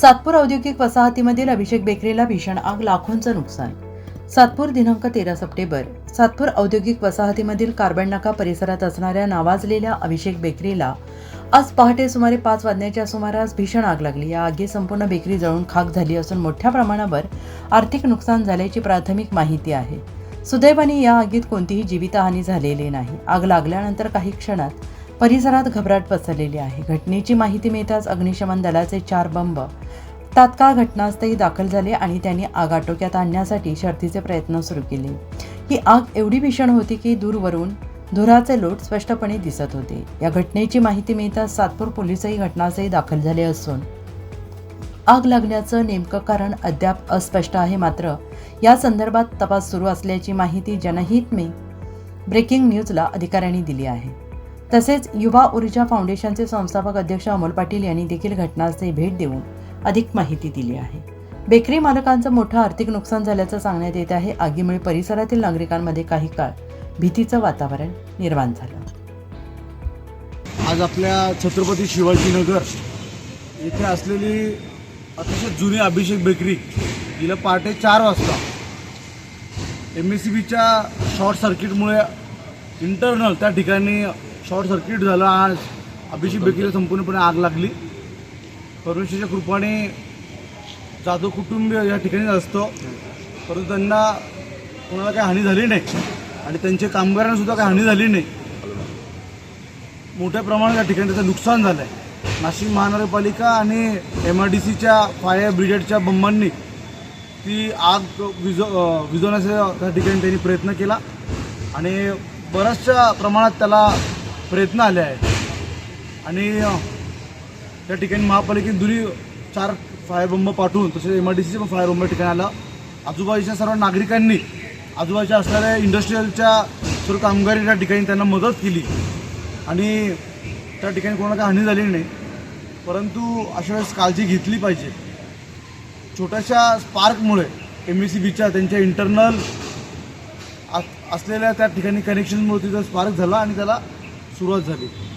सातपूर औद्योगिक वसाहतीमधील अभिषेक बेकरीला भीषण आग लाखोंचं नुकसान. सातपूर दिनांक तेरा सप्टेंबर. सातपूर औद्योगिक वसाहतीमधील कार्बन नाका परिसरात असणाऱ्या नावाजलेल्या अभिषेक बेकरीला आज पहाटे सुमारे पाच वाजण्याच्या सुमारास भीषण आग लागली. या आगीत संपूर्ण बेकरी जळून खाक झाली असून मोठ्या प्रमाणावर आर्थिक नुकसान झाल्याची प्राथमिक माहिती आहे. सुदैवाने या आगीत कोणतीही जीवितहानी झालेली नाही. आग लागल्यानंतर काही क्षणात परिसरात घबराट पसरलेली आहे. घटनेची माहिती मिळताच अग्निशमन दलाचे चार बंब तात्काळ घटनास्थळी दाखल झाले आणि त्यांनी आग आटोक्यात आणण्यासाठी शर्थीचे प्रयत्न सुरू केले. ही आग एवढी भीषण होती की दूरवरून धुराचे लोट स्पष्टपणे दिसत होते. या घटनेची माहिती मिळताच सातपूर पोलीसही घटनास्थळी दाखल झाले असून आग लागण्याचं नेमकं कारण अद्याप अस्पष्ट आहे. मात्र या संदर्भात तपास सुरू असल्याची माहिती जनहित मे ब्रेकिंग न्यूजला अधिकाऱ्यांनी दिली आहे. तसेच युवा ऊर्जा फाउंडेशनचे संस्थापक अध्यक्ष अमोल पाटील यांनी देखील घटनास्थळी भेट देऊन अधिक माहिती दिली आहे. बेकरी मालकांचं मोठं आर्थिक नुकसान झाल्याचं सांगण्यात येत आहे. आगीमुळे परिसरातील नागरिकांमध्ये काही काळ भीतीचं वातावरण निर्माण झालं. आज आपल्या छत्रपती शिवाजीनगर येथे असलेली अतिशय जुनी अभिषेक बेकरी गेल्या पहाटे चार वाजता एम एस सी बीच्या शॉर्ट सर्किटमुळे इंटरनल त्या ठिकाणी शॉर्ट सर्किट झालं. आज अभिषेक बेकरीला संपूर्णपणे आग लागली. परमेश्वरच्या कृपाने जाधव कुटुंब या ठिकाणी असतो. परंतु त्यांना कोणाला काही हानी झाली नाही आणि त्यांच्या कामगारांना सुद्धा काही हानी झाली नाही. मोठ्या प्रमाणात या ठिकाणी त्याचं नुकसान झालं आहे नाशिक महानगरपालिका आणि एम आर डी सीच्या फायर ब्रिगेडच्या बंबांनी ती आग विज विजवण्याचा त्या ठिकाणी त्यांनी प्रयत्न केला आणि बऱ्याचशा प्रमाणात त्याला प्रयत्न आले आहेत. आणि त्या ठिकाणी महापालिकेने दुरी चार फायरबंब पाठवून तसेच एम आर डी सीचे पण फायरबंब ठिकाणी आला. आजूबाजूच्या सर्व नागरिकांनी आजूबाजूच्या असणाऱ्या इंडस्ट्रीयलच्या सर्व कामगारी त्या ठिकाणी त्यांना मदत केली. आणि त्या ठिकाणी कोणाला काही हानी झाली नाही. परंतु अशा वेळेस काळजी घेतली पाहिजे. छोट्याशा स्पार्कमुळे एम एस सी बीच्या त्यांच्या इंटरनल असलेल्या त्या ठिकाणी कनेक्शनमुळे तिथं स्पार्क झाला आणि त्याला सुरुवात झाली.